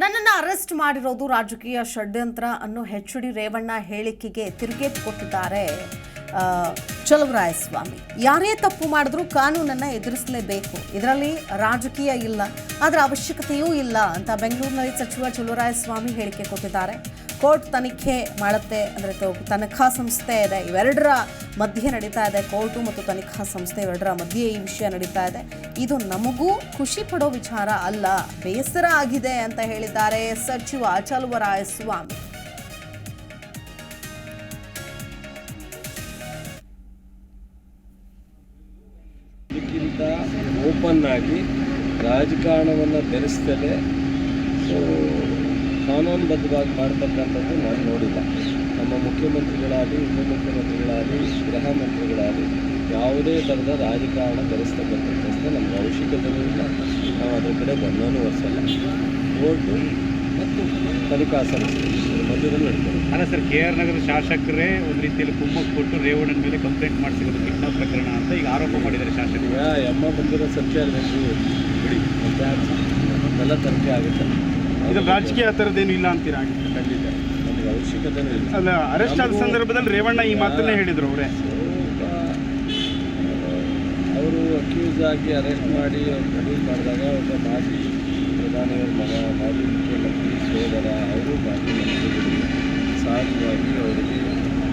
ನನ್ನನ್ನು ಅರೆಸ್ಟ್ ಮಾಡಿರೋದು ರಾಜಕೀಯ ಷಡ್ಯಂತ್ರ ಅನ್ನೋ ಹೆಚ್ ಡಿ ರೇವಣ್ಣ ಹೇಳಿಕೆಗೆ ತಿರುಗೇಟು ಕೊಟ್ಟಿದ್ದಾರೆ ಚಲುವರಾಯಸ್ವಾಮಿ. ಯಾರೇ ತಪ್ಪು ಮಾಡಿದ್ರೂ ಕಾನೂನನ್ನು ಎದುರಿಸಲೇಬೇಕು. ಇದರಲ್ಲಿ ರಾಜಕೀಯ ಇಲ್ಲ ಅದರ ಅವಶ್ಯಕತೆಯೂ ಇಲ್ಲ ಅಂತ ಬೆಂಗಳೂರಿನಲ್ಲಿ ಸಚಿವ ಚಲುವರಾಯಸ್ವಾಮಿ ಹೇಳಿಕೆ ಕೊಟ್ಟಿದ್ದಾರೆ. ಕೋರ್ಟ್ ತನಿಖೆ ಮಾಡುತ್ತೆ ಅಂದರೆ ತನಿಖಾ ಸಂಸ್ಥೆ ಇದೆ. ಇವೆರಡರ ಮಧ್ಯೆ ನಡೀತಾ ಇದೆ. ಕೋರ್ಟು ಮತ್ತು ತನಿಖಾ ಸಂಸ್ಥೆ ಇವೆರಡರ ಮಧ್ಯೆ ಈ ವಿಷಯ ನಡೀತಾ ಇದೆ. ಇದು ನಮಗೂ ಖುಷಿ ಪಡೋ ವಿಚಾರ ಅಲ್ಲ. ಬೇಸರ ಆಗಿದೆ ಅಂತ ಹೇಳಿದ್ದಾರೆ ಸಚಿವ ಚಲುವರಾಯಸ್ವಾಮಿ ಇದಕ್ಕಿಂತ ಓಪನ್ ಆಗಿ ರಾಜಕಾರಣವನ್ನು ಬೆರೆಸ್ತಲೇ, ಸೊ ಕಾನೂನುಬದ್ಧವಾಗಿ ಮಾಡ್ತಕ್ಕಂಥದ್ದು ನಾನು ನೋಡಿಲ್ಲ. ನಮ್ಮ ಮುಖ್ಯಮಂತ್ರಿಗಳಾಗಲಿ ಉಪಮುಖ್ಯಮಂತ್ರಿಗಳಾಗಲಿ ಗೃಹ ಮಂತ್ರಿಗಳಾಗಲಿ ಯಾವುದೇ ಥರದ ರಾಜಕಾರಣ ಧರಿಸ್ತಕ್ಕಂಥ ಪ್ರಶ್ನೆ ನಮ್ಗೆ ಅವಶ್ಯಕತೆಯೂ ಇಲ್ಲ. ನಾವು ಅದರ ಕಡೆ ಗಮನವೂ ಹರಿಸಲ್ಲ. ಓಟು ಮತ್ತು ತನಿಖಾ ಸಂಸ್ಥೆ ಮಧ್ಯದಲ್ಲಿ ನಡೀತಾರೆ ಅಲ್ಲ ಸರ್ ಕೆ ಆರ್ ನಗರ ಶಾಸಕರೇ ಒಂದು ರೀತಿಯಲ್ಲಿ ಕುಮ್ಮಕ್ಕೆ ಕೊಟ್ಟು ರೇವಣ್ಣನ ಮೇಲೆ ಕಂಪ್ಲೇಂಟ್ ಮಾಡಿಸಿರೋದು ಕಿಡ್ನಾಪ್ ಪ್ರಕರಣ ಅಂತ ಈಗ ಆರೋಪ ಮಾಡಿದ್ದಾರೆ ಶಾಸಕರು. ಎಮ್ಮ ಬಂದಿರೋ ಸತ್ಯ ಬಿಡಿ ಮತ್ತೆ ಅದೆಲ್ಲ ತನಿಖೆ ಆಗುತ್ತೆ. ಇದು ರಾಜಕೀಯ ಆ ಥರದ್ದೇನು ಇಲ್ಲ ಅಂತೀರಾ? ಖಂಡಿತ. ನಮಗೆ ಅವಶ್ಯಕತೆನೂ ಇಲ್ಲ. ಅಲ್ಲ ಅರೆಸ್ಟ್ ಆದ ಸಂದರ್ಭದಲ್ಲಿ ರೇವಣ್ಣ ಈ ಮಾತನ್ನೇ ಹೇಳಿದರು ಅವರೇ. ಅವರು ಅಕ್ಯೂಸ್ ಆಗಿ ಅರೆಸ್ಟ್ ಮಾಡಿ ಅಕ್ಯೂಸ್ ಮಾಡಿದಾಗ ಒಬ್ಬ ಮಾಜಿ ಪ್ರಧಾನಿಯವರ ಮಗ ಮಾಜಿ ಮುಖ್ಯಮಂತ್ರಿ ಸೋದರ ಅವರು ಮಾಜಿ ಮಂತ್ರಿಗಳು ಸಹಜವಾಗಿ ಅವರಿಗೆ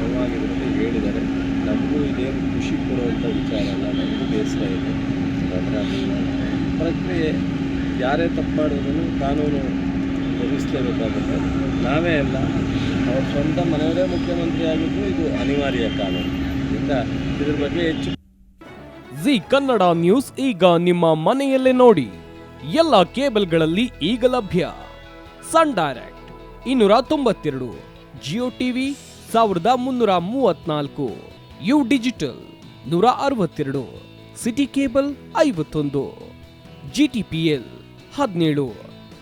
ನೋವಾಗಿರುತ್ತೆ ಹೇಳಿದ್ದಾರೆ. ನಮಗೂ ಇದೇನು ಖುಷಿ ಕೊಡುವಂಥ ವಿಚಾರ ಅಲ್ಲ ನಮಗೂ ಬೇಸರ ಇದೆ. ಪ್ರಕ್ರಿಯೆ ಯಾರೇ ತಪ್ಪು ಮಾಡಿದ್ರು ಕಾನೂನು ಎದುರಿಸಲೇಬೇಕಾಗುತ್ತೆ ನಾವೇ ಅಲ್ಲ, ಅವ್ರ ಸ್ವಂತ ಮನೆಯವರೇ ಮುಖ್ಯಮಂತ್ರಿ ಆಗಿದ್ದು ಇದು ಅನಿವಾರ್ಯ ಕಾನೂನು ಇದರಿಂದ ಇದ್ರ ಬಗ್ಗೆ ಹೆಚ್ಚು ಜಿ ಕನ್ನಡ ನ್ಯೂಸ್ ಈಗ ನಿಮ್ಮ ಮನೆಯಲ್ಲೇ ನೋಡಿ. ಎಲ್ಲ ಕೇಬಲ್ಗಳಲ್ಲಿ ಈಗ ಲಭ್ಯ. ಸನ್ ಡೈರೆಕ್ಟ್ ಇನ್ನೂರ ತೊಂಬತ್ತೆರಡು, ಜಿಯೋ ಟಿವಿ ಸಾವಿರದ ಮುನ್ನೂರ ಮೂವತ್ನಾಲ್ಕು, ಯು ಡಿಜಿಟಲ್ ನೂರ ಅರವತ್ತೆರಡು, ಸಿಟಿ ಕೇಬಲ್ ಐವತ್ತೊಂದು, ಜಿ ಟಿ ಪಿ ಎಲ್ ಹದಿನೇಳು.